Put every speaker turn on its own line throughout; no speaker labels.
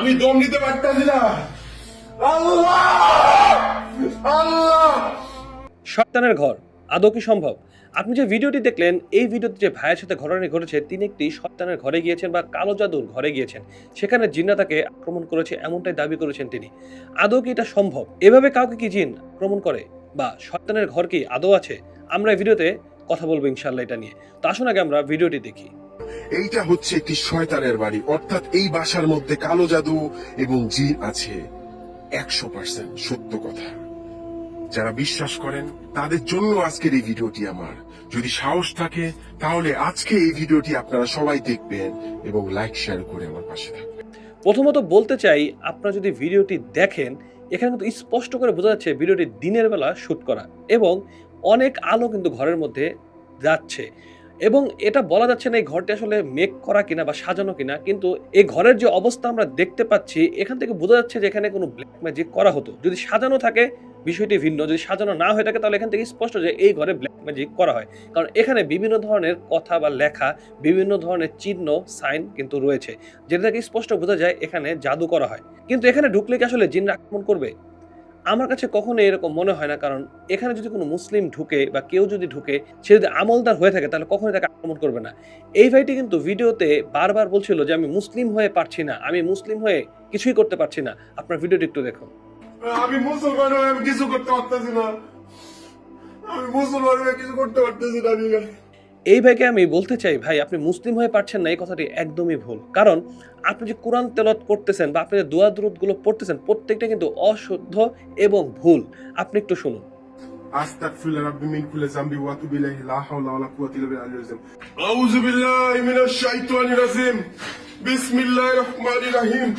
আমি দম নিতে পারতাছি না। আল্লাহ! আল্লাহ!
শয়তানের ঘর, আদৌ কি সম্ভব? আপনি যে ভিডিওটি দেখলেন, এই ভিডিওতে যে ভাইয়ের সাথে ঘটনাটি ঘটেছে, তিনি একটি শয়তানের ঘরে গিয়েছেন বা কালো জাদুর ঘরে গিয়েছেন। সেখানে জিন্না তাকে আক্রমণ করেছে, এমনটাই দাবি করেছেন তিনি। আদৌ কি এটা সম্ভব? এভাবে কাউকে কি জিন আক্রমণ করে? বা শয়তানের ঘর কি আদৌ আছে? আমরা এই ভিডিওতে কথা বলব ইনশাল্লাহ এটা নিয়ে। তো আসুন আগে আমরা ভিডিওটি দেখি।
এইটা হচ্ছে একটি শয়তানের বাড়ি। অর্থাৎ এই বাসার মধ্যে কালো জাদু এবং জিন আছে। একশো পার্সেন্ট সত্য কথা। যারা বিশ্বাস করেন, তাদের জন্য আজকের এই ভিডিওটি আমার। যদি সাহস থাকে, তাহলে আজকে এই ভিডিওটি আপনারা সবাই দেখবেন এবং লাইক, শেয়ার করে আমার পাশে থাকবেন।
প্রথমত বলতে চাই, আপনারা যদি ভিডিওটি দেখেন, এখানে কিন্তু স্পষ্ট করে বোঝা যাচ্ছে ভিডিওটি দিনের বেলা শ্যুট করা এবং অনেক আলো কিন্তু ঘরের মধ্যে যাচ্ছে। এবং এটা বলা যাচ্ছে না এই ঘরটি আসলে মেক করা কিনা বা সাজানো কিনা, কিন্তু এই ঘরের যে অবস্থা আমরা দেখতে পাচ্ছি, এখান থেকে বোঝা যাচ্ছে যে এখানে কোনো ব্ল্যাক ম্যাজিক করা হতো। যদি সাজানো থাকে, বিষয়টি ভিন্ন। যদি সাজানো না হয়ে থাকে, তাহলে এখান থেকে স্পষ্ট যে এই ঘরে ব্ল্যাক ম্যাজিক করা হয়। কারণ এখানে বিভিন্ন ধরনের কথা বা লেখা, বিভিন্ন ধরনের চিহ্ন সাইন কিন্তু রয়েছে। যেটা থেকে স্পষ্ট বোঝা যায়, এখানে জাদু করা হয়। কিন্তু এখানে ঢুকলে কি আসলে জিনরা আক্রমণ করবে? আমার কাছে কখনো এরকম মনে হয় না, কারণ এখানে যদি কোনো মুসলিম ঢুকে বা কেউ যদি ঢুকে, সে যদি আমলদার হয়ে থাকে, তাহলে কখনোই তাকে আক্রমণ করবে না। এই ভাইটি কিন্তু ভিডিওতে বারবার বলছিল যে, আমি মুসলিম হয়ে পারছি না, আমি মুসলিম হয়ে কিছুই করতে পারছি না। আপনার ভিডিওটি একটু দেখুন।
আমি মুসলমান হয়ে আমি কিছু করতে পারতেছি না। আমি মুসলমান হয়ে কিছু করতে পারতেছি না
এই ভাইকে আমি বলতে চাই ভাই আপনি মুসলিম হয়ে পারছেন না এই কথাটি একদমই ভুল কারণ আপনি যে কোরআন তেলত করতেছেন বা আপনি যে দোয়া দুরুদগুলো পড়তেছেন প্রত্যেকটা কিন্তু অশুদ্ধ এবং ভুল আপনি একটু শুনুন
أستغفر ربي من كل ذنب وأتوب إليه لا حول ولا قوة إلا بالله العظيم أعوذ بالله من الشيطان الرجيم بسم الله الرحمن الرحيم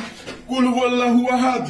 قل هو الله أحد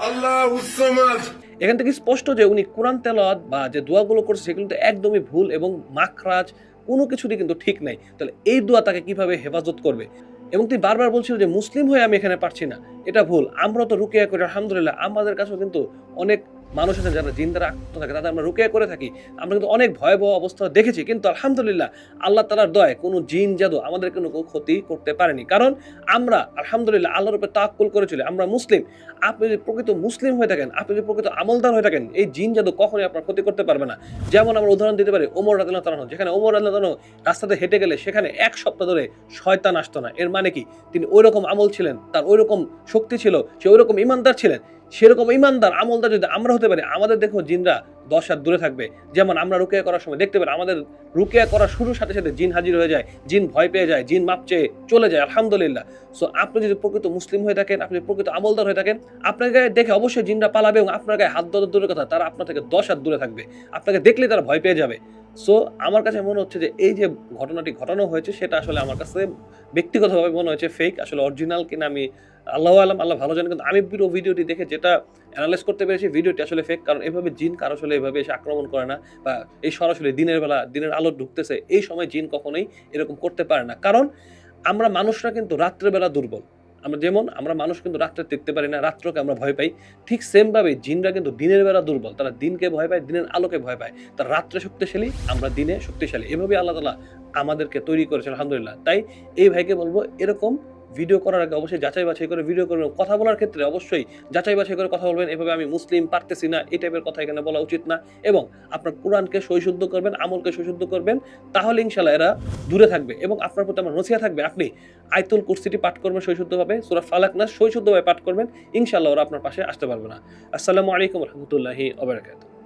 الله الصمد
এখান থেকে স্পষ্ট যে উনি কোরআন তেলাওয়াত বা যে দোয়াগুলো করছে সেগুলো কিন্তু একদমই ভুল এবং মাখরাজ কোনো কিছুরই কিন্তু ঠিক নাই। তাহলে এই দোয়া তাকে কীভাবে হেফাজত করবে? এবং তিনি বারবার বলছিল যে, মুসলিম হয়ে আমি এখানে পারছি না। এটা ভুল। আমরা তো রুকিয়া করি, আলহামদুলিল্লাহ। আমাদের কাছেও কিন্তু অনেক মানুষ আছে যারা জিন দ্বারা আক্রান্ত থাকে, তাদের আমরা রুকিয়া করে থাকি। আমরা কিন্তু অনেক ভয়াবহ অবস্থা দেখেছি, কিন্তু আলহামদুলিল্লাহ আল্লাহ তালার দয় কোনো জিন, জাদু আমাদের কোনো ক্ষতি করতে পারেনি। কারণ আমরা আলহামদুলিল্লাহ আল্লাহর উপরে তাক্কুল করেছিল, আমরা মুসলিম। আপনি যদি প্রকৃত মুসলিম হয়ে থাকেন, আপনি যদি প্রকৃত আমলদার হয়ে থাকেন, এই জিন, জাদু কখনোই আপনার ক্ষতি করতে পারবে না। যেমন আমরা উদাহরণ দিতে পারি, ওমর রাদিল্লাহ তালানো যেখানে ওমর রাদিল্লাহ তালানো রাস্তাতে হেঁটে গেলে সেখানে এক সপ্তাহ ধরে শয়তান আসতো না। এর মানে কি? তিনি ওই রকম আমল ছিলেন, তার ওই রকম শক্তি ছিল, সে ওই রকম ইমানদার ছিলেন। সেরকম ইমানদার, আমলদার যদি আমরা হতে পারি, আমাদের দেখো জিনরা দশ হাত দূরে থাকবে। যেমন আমরা রুকিয়া করার সময় দেখতে পারি, আমাদের রুকিয়া করার শুরুর সাথে সাথে জিন হাজির হয়ে যায়, জিন ভয় পেয়ে যায়, জিন মাপ চেয়ে চলে যায়, আলহামদুলিল্লাহ। সো আপনি যদি প্রকৃত মুসলিম হয়ে থাকেন, আপনি প্রকৃত আমলদার হয়ে থাকেন আপনাকে দেখে অবশ্যই জিনরা পালাবে এবং আপনার গায়ে হাত দূরের কথা, তারা আপনার থেকে দশ হাত দূরে থাকবে। আপনাকে দেখলে তারা ভয় পেয়ে যাবে। সো আমার কাছে মনে হচ্ছে যে এই যে ঘটনাটি ঘটানো হয়েছে, সেটা আসলে আমার কাছে ব্যক্তিগতভাবে মনে হয়েছে ফেক আসলে অরিজিনাল কিনা আমি আল্লাহ আলম, আল্লাহ ভালো জানেন, কিন্তু আমি পুরো ভিডিওটি দেখে যেটা অ্যানালাইজ করতে পেরেছি ভিডিওটি আসলে ফেক কারণ এভাবে জিন কারও আসলে এভাবে এসে আক্রমণ করে না, বা এই সরাসরি দিনের বেলা দিনের আলো ঢুকতেছে, এই সময় জিন কখনোই এরকম করতে পারে না। কারণ আমরা মানুষরা কিন্তু রাত্রেবেলা দুর্বল। আমরা যেমন, আমরা মানুষ কিন্তু রাত্রে দেখতে পারি না, রাত্রকে আমরা ভয় পাই। ঠিক সেমভাবে জিনরা কিন্তু দিনের বেলা দুর্বল। তারা দিনকে ভয় পায়, দিনের আলোকে ভয় পায়। তারা রাত্রে শক্তিশালী, আমরা দিনে শক্তিশালী। এভাবে আল্লাহ তালা আমাদেরকে তৈরি করেছে আলহামদুলিল্লাহ। তাই এই ভাইকে বলব, এরকম ভিডিও করার আগে অবশ্যই যাচাই বাছাই করে ভিডিও করবেন। কথা বলার ক্ষেত্রে অবশ্যই যাচাই বাছাই করে কথা বলবেন। এভাবে আমি মুসলিম পারতেছি না, এই টাইপের কথা এখানে বলা উচিত না এবং আপনার কোরআনকে সৈশুদ্ধ করবেন, আমলকে সৈশুদ্ধ করবেন, তাহলে ইনশাল্লাহ এরা দূরে থাকবে এবং আপনার প্রতি আমার নসিয়া থাকবে। আপনি আয়তুল কুরসিটি পাঠ করবেন সৈশুদ্ধভাবে সুরা ফালাক না সৈশুদ্ধভাবে পাঠ করবেন ইনশাল্লাহ ওরা আপনার পাশে আসতে পারবে না। আসসালামু আলাইকুম রহমতুল্লাহি ওবরাকাতুহ